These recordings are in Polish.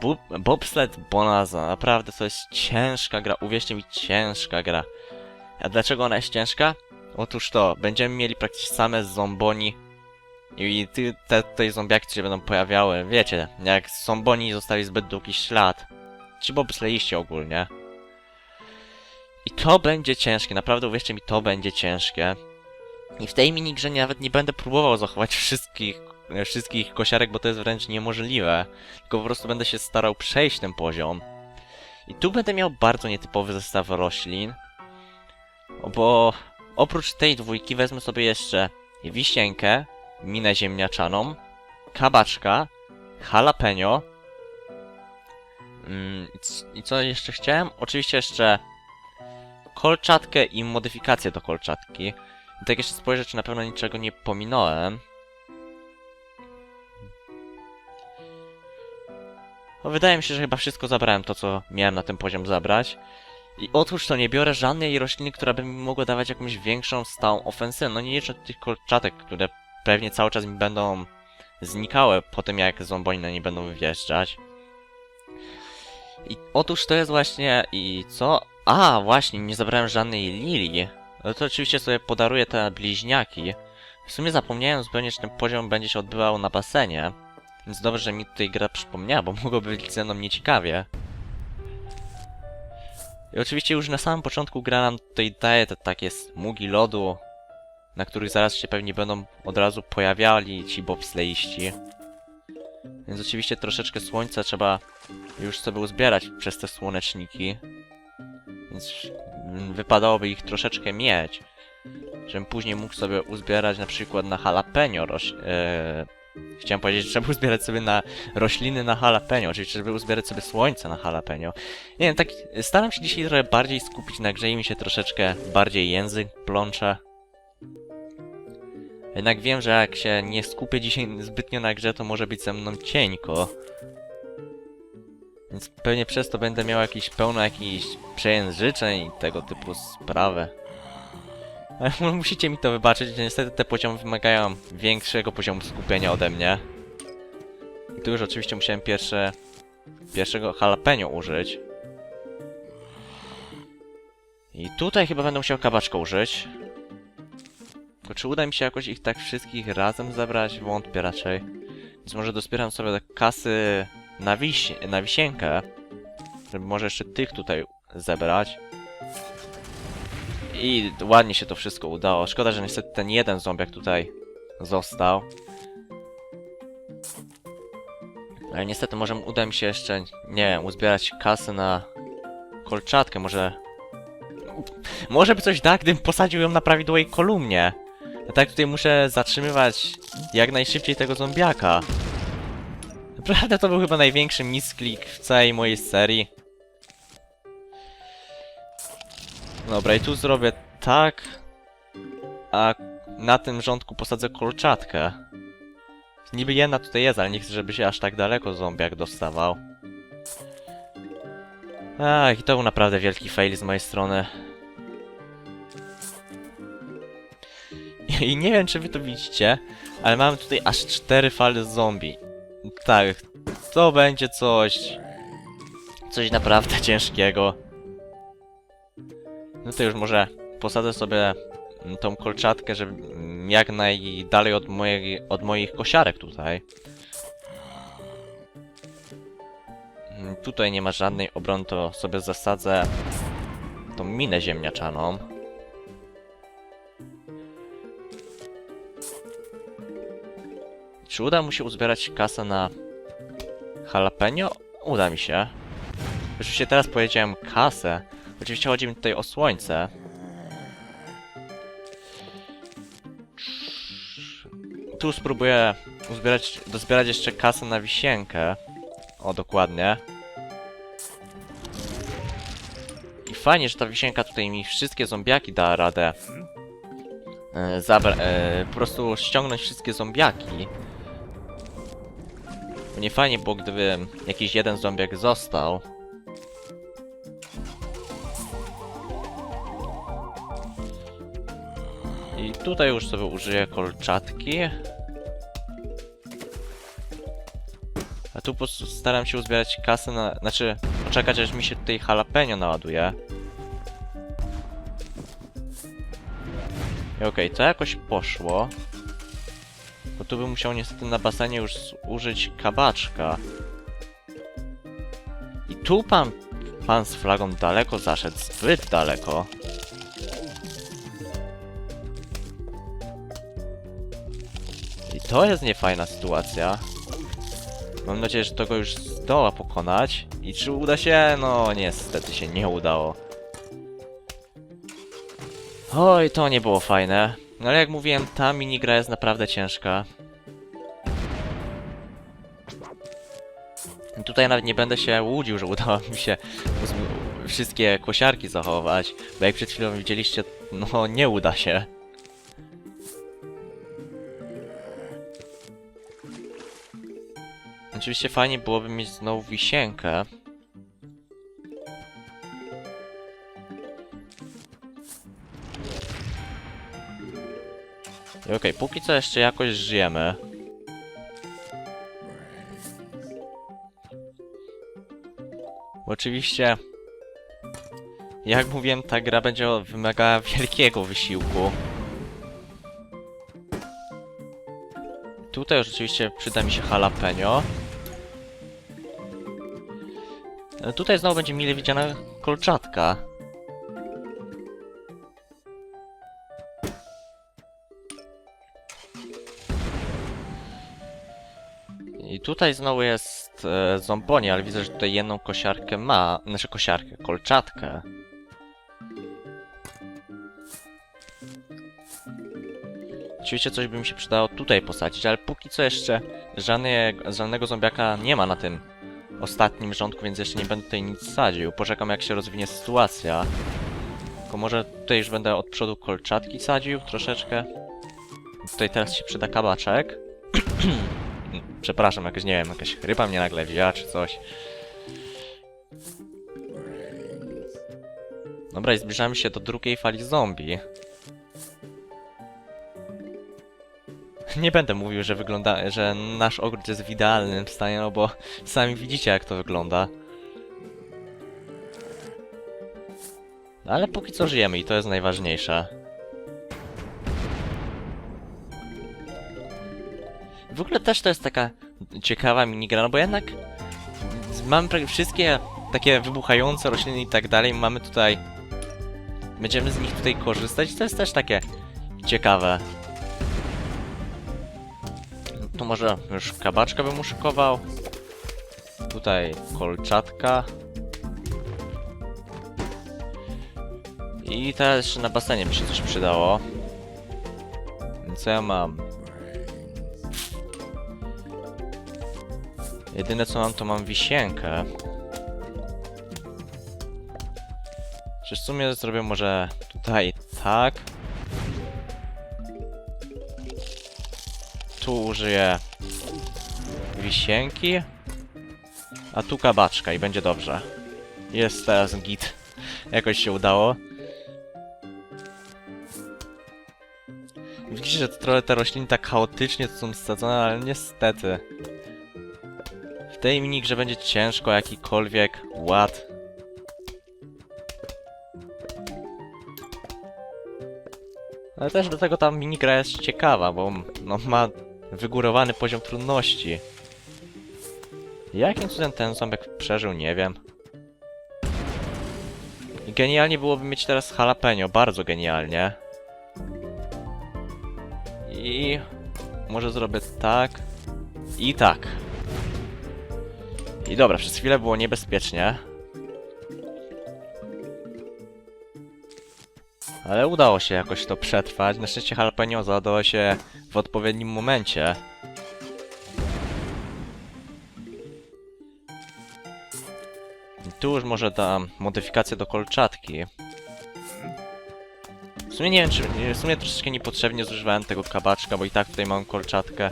Bu Bobsled Bonaza, naprawdę to jest ciężka gra, uwierzcie mi, ciężka gra. A dlaczego ona jest ciężka? Otóż to, będziemy mieli praktycznie same zomboni i ty, te tutaj zombiaki się będą pojawiały, wiecie, jak zomboni zostali zbyt długi ślad. Ci bobsleiście ogólnie. I to będzie ciężkie, naprawdę uwierzcie mi, to będzie ciężkie. I w tej minigrze nawet nie będę próbował zachować wszystkich, wszystkich kosiarek, bo to jest wręcz niemożliwe. Tylko po prostu będę się starał przejść ten poziom. I tu będę miał bardzo nietypowy zestaw roślin. Bo oprócz tej dwójki wezmę sobie jeszcze wisienkę, minę ziemniaczaną, kabaczka, jalapeno. Mm, I co jeszcze chciałem? Oczywiście jeszcze kolczatkę i modyfikację do kolczatki. I tak jeszcze spojrzę, czy na pewno niczego nie pominąłem. No, wydaje mi się, że chyba wszystko zabrałem to, co miałem na ten poziom zabrać. I otóż to nie biorę żadnej rośliny, która by mi mogła dawać jakąś większą stałą ofensywę. No nie liczę tych kolczatek, które pewnie cały czas mi będą znikały po tym, jak zomboni na nie będą wjeżdżać. I otóż to jest właśnie... i co? A, właśnie, nie zabrałem żadnej lilii. No to oczywiście sobie podaruję te bliźniaki. W sumie zapomniałem zupełnie, że ten poziom będzie się odbywał na basenie. Więc dobrze, że mi tutaj gra przypomniała, bo mogłoby być ze mną nieciekawie. I oczywiście już na samym początku gra nam tutaj daje te takie smugi lodu, na których zaraz się pewnie będą od razu pojawiali ci bobsleiści. Więc oczywiście troszeczkę słońca trzeba już sobie uzbierać przez te słoneczniki. Więc wypadałoby ich troszeczkę mieć. Żebym później mógł sobie uzbierać na przykład na jalapeno roś... E... Chciałem powiedzieć, że trzeba uzbierać sobie na rośliny na jalapeno, czyli żeby uzbierać sobie słońce na jalapeno. Nie wiem, tak staram się dzisiaj trochę bardziej skupić na grze i mi się troszeczkę bardziej język plącze. Jednak wiem, że jak się nie skupię dzisiaj zbytnio na grze, to może być ze mną cieńko. Więc pewnie przez to będę miał jakiś pełno jakichś przejęzyczeń i tego typu sprawy. Musicie mi to wybaczyć, niestety te poziomy wymagają większego poziomu skupienia ode mnie. I tu już oczywiście musiałem pierwsze... pierwszego jalapeno użyć. I tutaj chyba będę musiał kabaczka użyć. Tylko czy uda mi się jakoś ich tak wszystkich razem zebrać? Wątpię raczej. Więc może dozbieram sobie tak kasy na, wiś na wisienkę. Żeby może jeszcze tych tutaj zebrać. I ładnie się to wszystko udało. Szkoda, że niestety ten jeden zombiak tutaj został. Ale niestety może uda mi się jeszcze, nie wiem, uzbierać kasy na kolczatkę. Może... Może by coś da, gdybym posadził ją na prawidłowej kolumnie. Ja tak tutaj muszę zatrzymywać jak najszybciej tego zombiaka. Naprawdę to był chyba największy misklik w całej mojej serii. Dobra, i tu zrobię tak. A na tym rządku posadzę kolczatkę. Niby jedna tutaj jest, ale nie chcę, żeby się aż tak daleko zombiak dostawał. Ach, i to był naprawdę wielki fail z mojej strony. I nie wiem, czy wy to widzicie, ale mamy tutaj aż cztery fale zombie. Tak, to będzie coś... Coś naprawdę ciężkiego. No to już może posadzę sobie mm, tą kolczatkę, żeby mm, jak najdalej od, mojej, od moich kosiarek tutaj. Mm, Tutaj nie ma żadnej obrony, to sobie zasadzę tą minę ziemniaczaną. Czy uda mu się uzbierać kasę na jalapeno? Uda mi się. Oczywiście teraz powiedziałem kasę. Oczywiście chodzi mi tutaj o słońce. Tu spróbuję uzbierać, dozbierać jeszcze kasę na wisienkę. O, dokładnie. I fajnie, że ta wisienka tutaj mi wszystkie zombiaki da radę. E, zabra e, po prostu ściągnąć wszystkie zombiaki. Nie fajnie było, gdyby jakiś jeden zombiak został. I tutaj już sobie użyję kolczatki. A tu staram się uzbierać kasę na... Znaczy, poczekać aż mi się tutaj jalapeno naładuje. I Okej, to jakoś poszło. Bo tu bym musiał niestety na basenie już użyć kabaczka. I tu pan, pan z flagą daleko zaszedł, zbyt daleko. To jest niefajna sytuacja. Mam nadzieję, że to go już zdoła pokonać. I czy uda się? No niestety się nie udało. Oj, to nie było fajne. No ale jak mówiłem, ta minigra jest naprawdę ciężka. Tutaj nawet nie będę się łudził, że udało mi się wszystkie kosiarki zachować, bo jak przed chwilą widzieliście, no nie uda się. Oczywiście fajnie byłoby mieć znowu wisienkę. Okej, póki co jeszcze jakoś żyjemy. Oczywiście, jak mówiłem, ta gra będzie wymagała wielkiego wysiłku. Tutaj już oczywiście przyda mi się jalapeno. E, Tutaj znowu będzie mile widziana kolczatka. I tutaj znowu jest e, zomboni, ale widzę, że tutaj jedną kosiarkę ma. Znaczy kosiarkę, kolczatkę. Oczywiście coś by mi się przydało tutaj posadzić, ale póki co jeszcze żadne, żadnego zombiaka nie ma na tym ostatnim rządku, więc jeszcze nie będę tutaj nic sadził. Poczekam jak się rozwinie sytuacja. Tylko może tutaj już będę od przodu kolczatki sadził troszeczkę. Tutaj teraz się przyda kabaczek. Przepraszam, jakaś, nie wiem, jakaś ryba mnie nagle wzięła czy coś. Dobra, i zbliżamy się do drugiej fali zombie. Nie będę mówił, że wygląda, że nasz ogród jest w idealnym stanie, no bo sami widzicie jak to wygląda. Ale póki co żyjemy i to jest najważniejsze. W ogóle też to jest taka ciekawa minigra, no bo jednak mamy wszystkie takie wybuchające rośliny i tak dalej, mamy tutaj... Będziemy z nich tutaj korzystać, to jest też takie ciekawe. Tu może już kabaczka bym uszykował. Tutaj kolczatka. I teraz jeszcze na basenie by się coś przydało. Co ja mam? Jedyne co mam to mam wisienkę. Czy w sumie zrobię może tutaj tak. Tu użyję wisienki. A tu kabaczka i będzie dobrze. Jest teraz git. Jakoś się udało. Widzicie, że trochę te rośliny tak chaotycznie są sadzone, ale niestety. W tej minigrze będzie ciężko jakikolwiek ład. Ale też do tego ta minigra jest ciekawa, bo no, ma wygórowany poziom trudności. Jakim cudem ten ząbek przeżył, nie wiem. Genialnie byłoby mieć teraz jalapeno, bardzo genialnie. I może zrobię tak i tak. I dobra, przez chwilę było niebezpiecznie. Ale udało się jakoś to przetrwać. Na szczęście jalapeno zadało się w odpowiednim momencie. I tu już może dam modyfikację do kolczatki. W sumie nie wiem, czy... W sumie troszeczkę niepotrzebnie zużywałem tego kabaczka, bo i tak tutaj mam kolczatkę.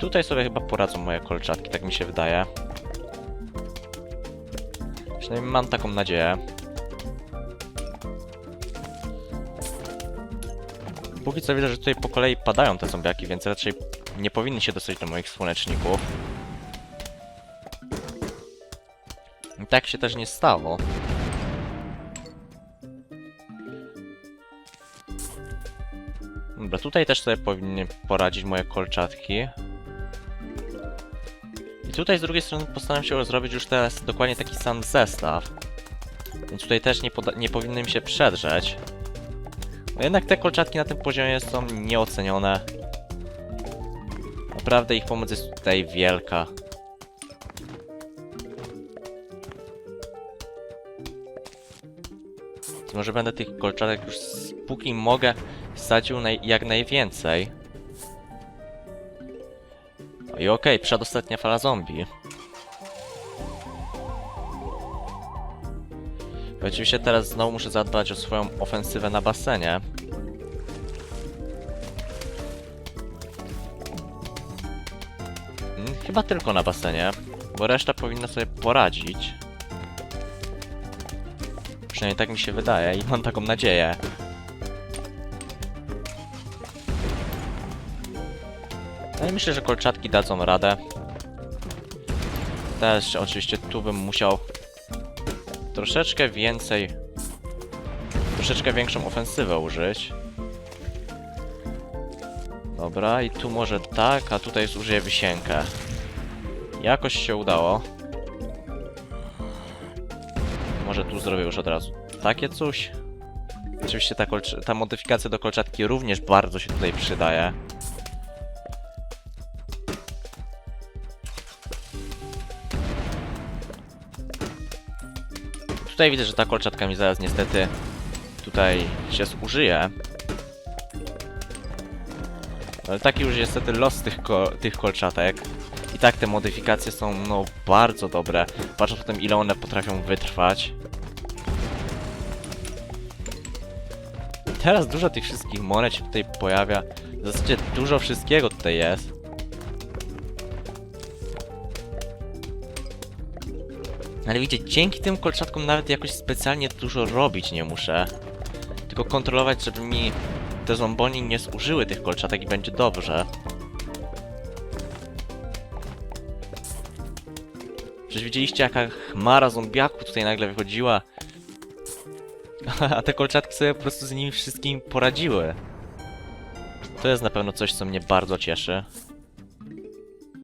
Tutaj sobie chyba poradzą moje kolczatki, tak mi się wydaje. Przynajmniej mam taką nadzieję. Póki co widzę, że tutaj po kolei padają te zombiaki, więc raczej nie powinny się dostać do moich słoneczników. I tak się też nie stało. Dobra, tutaj też sobie powinny poradzić moje kolczatki. I tutaj z drugiej strony postaram się zrobić już teraz dokładnie taki sam zestaw. Więc tutaj też nie, nie powinny mi się przedrzeć. No jednak te kolczatki na tym poziomie są nieocenione. Naprawdę ich pomoc jest tutaj wielka. Może będę tych kolczatek już póki mogę wsadził naj jak najwięcej. No i okej, przedostatnia fala zombie. Oczywiście teraz znowu muszę zadbać o swoją ofensywę na basenie. Mm, Chyba tylko na basenie, bo reszta powinna sobie poradzić. Przynajmniej tak mi się wydaje i mam taką nadzieję. No i myślę, że kolczatki dadzą radę. Też oczywiście tu bym musiał troszeczkę więcej, troszeczkę większą ofensywę użyć. Dobra, i tu może tak, a tutaj zużyję wysiękę. Jakoś się udało. Może tu zrobię już od razu takie coś. Oczywiście ta, ta modyfikacja do kolczatki również bardzo się tutaj przydaje. Tutaj widzę, że ta kolczatka mi zaraz niestety tutaj się zużyje. Ale taki już niestety los tych, ko tych kolczatek. I tak te modyfikacje są no bardzo dobre. Patrząc po tym ile one potrafią wytrwać. Teraz dużo tych wszystkich monet się tutaj pojawia. W zasadzie dużo wszystkiego tutaj jest. Ale widzicie, dzięki tym kolczatkom nawet jakoś specjalnie dużo robić nie muszę. Tylko kontrolować, żeby mi te zomboni nie zużyły tych kolczatek i będzie dobrze. Przecież widzieliście jaka chmara zombiaków tutaj nagle wychodziła. A te kolczatki sobie po prostu z nimi wszystkim poradziły. To jest na pewno coś, co mnie bardzo cieszy.